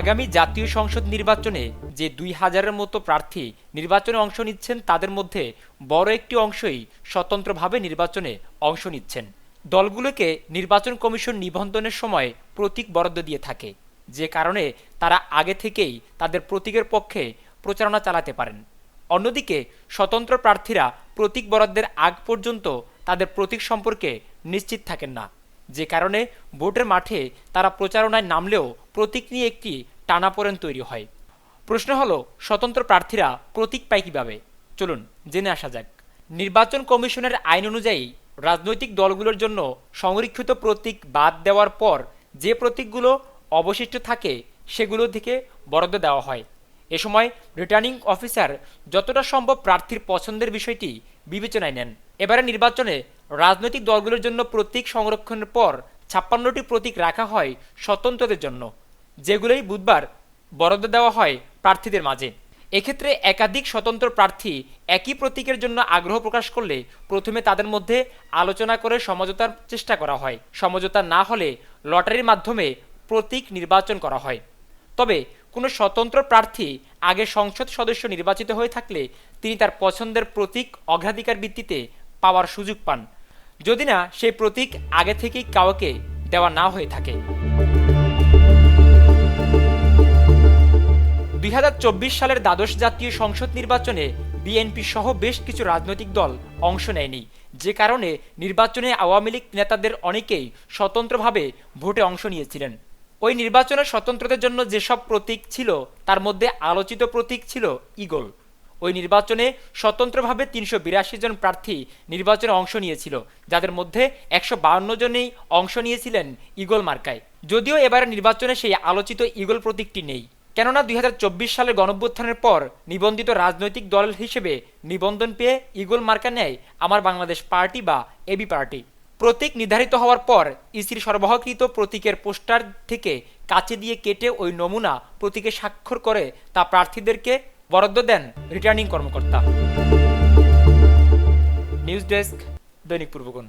আগামী জাতীয় সংসদ নির্বাচনে যে দুই হাজারের মতো প্রার্থী নির্বাচনে অংশ নিচ্ছেন, তাদের মধ্যে বড় একটি অংশই স্বতন্ত্রভাবে নির্বাচনে অংশ নিচ্ছেন। দলগুলোকে নির্বাচন কমিশন নিবন্ধনের সময় প্রতীক বরাদ্দ দিয়ে থাকে, যে কারণে তারা আগে থেকেই তাদের প্রতীকের পক্ষে প্রচারণা চালাতে পারেন। অন্যদিকে, স্বতন্ত্র প্রার্থীরা প্রতীক বরাদ্দের আগ পর্যন্ত তাদের প্রতীক সম্পর্কে নিশ্চিত থাকেন না। যে কারণে ভোটের মাঠে তারা প্রচারণায় নামলেও প্রতীক নিয়ে একটি টানাপোড়েন তৈরি হয়। প্রশ্ন হলো, স্বতন্ত্র প্রার্থীরা প্রতীক পায় কীভাবে? চলুন জেনে আসা যাক। নির্বাচন কমিশনের আইন অনুযায়ী রাজনৈতিক দলগুলোর জন্য সংরক্ষিত প্রতীক বাদ দেওয়ার পর যে প্রতীকগুলো অবশিষ্ট থাকে সেগুলো থেকে বরাদ্দ দেওয়া হয়। এ সময় রিটার্নিং অফিসার যতটা সম্ভব প্রার্থীর পছন্দের বিষয়টি বিবেচনায় নেন। এবারে নির্বাচনে রাজনৈতিক দলগুলোর জন্য প্রতীক সংরক্ষণের পর ছাপ্পান্নটি প্রতীক রাখা হয় স্বতন্ত্রদের জন্য, যেগুলোই বুধবার বরাদ্দ দেওয়া হয় প্রার্থীদের মাঝে। এক্ষেত্রে একাধিক স্বতন্ত্র প্রার্থী একই প্রতীকের জন্য আগ্রহ প্রকাশ করলে প্রথমে তাদের মধ্যে আলোচনা করে সমঝোতার চেষ্টা করা হয়। সমঝোতা না হলে লটারির মাধ্যমে প্রতীক নির্বাচন করা হয়। তবে কোনো স্বতন্ত্র প্রার্থী আগে সংসদ সদস্য নির্বাচিত হয়ে থাকলে তিনি তার পছন্দের প্রতীক অগ্রাধিকার ভিত্তিতে পাওয়ার সুযোগ পান। যদি না, সেই প্রতীক আগে থেকেই কাউকে দেওয়া না হয়ে থাকে। দুই হাজার চব্বিশ সালের দ্বাদশ জাতীয় সংসদ নির্বাচনে বিএনপি সহ বেশ কিছু রাজনৈতিক দল অংশ নেয়নি। যে কারণে নির্বাচনে আওয়ামী লীগ নেতাদের অনেকেই স্বতন্ত্রভাবে ভোটে অংশ নিয়েছিলেন। ওই নির্বাচনের স্বতন্ত্রতার জন্য যেসব প্রতীক ছিল, তার মধ্যে আলোচিত প্রতীক ছিল ইগল ওই নির্বাচনে স্বতন্ত্রভাবে তিনশো বিরাশি জন প্রার্থী নির্বাচনে অংশ নিয়েছিল। যাদের মধ্যে একশো বাউন্ন জনেই অংশ নিয়েছিলেন ইগল মার্কায়। যদিও এবারে নির্বাচনে সেই আলোচিত ইগল প্রতীকটি নেই। কেননা দুই হাজার চব্বিশ সালের গণভ্যুত্থানের পর নিবন্ধিত রাজনৈতিক দল হিসেবে নিবন্ধন পেয়ে ইগল মার্কা নেয় আমার বাংলাদেশ পার্টি বা এবি পার্টি। প্রতীক নির্ধারিত হওয়ার পর ইসির সরবরাহকৃত প্রতীকের পোস্টার থেকে কাছে দিয়ে কেটে ওই নমুনা প্রতীকে স্বাক্ষর করে তা প্রার্থীদেরকে বরাদ্দ দেন রিটার্নিং কর্মকর্তা। নিউজ ডেস্ক দৈনিক পূর্বকোণ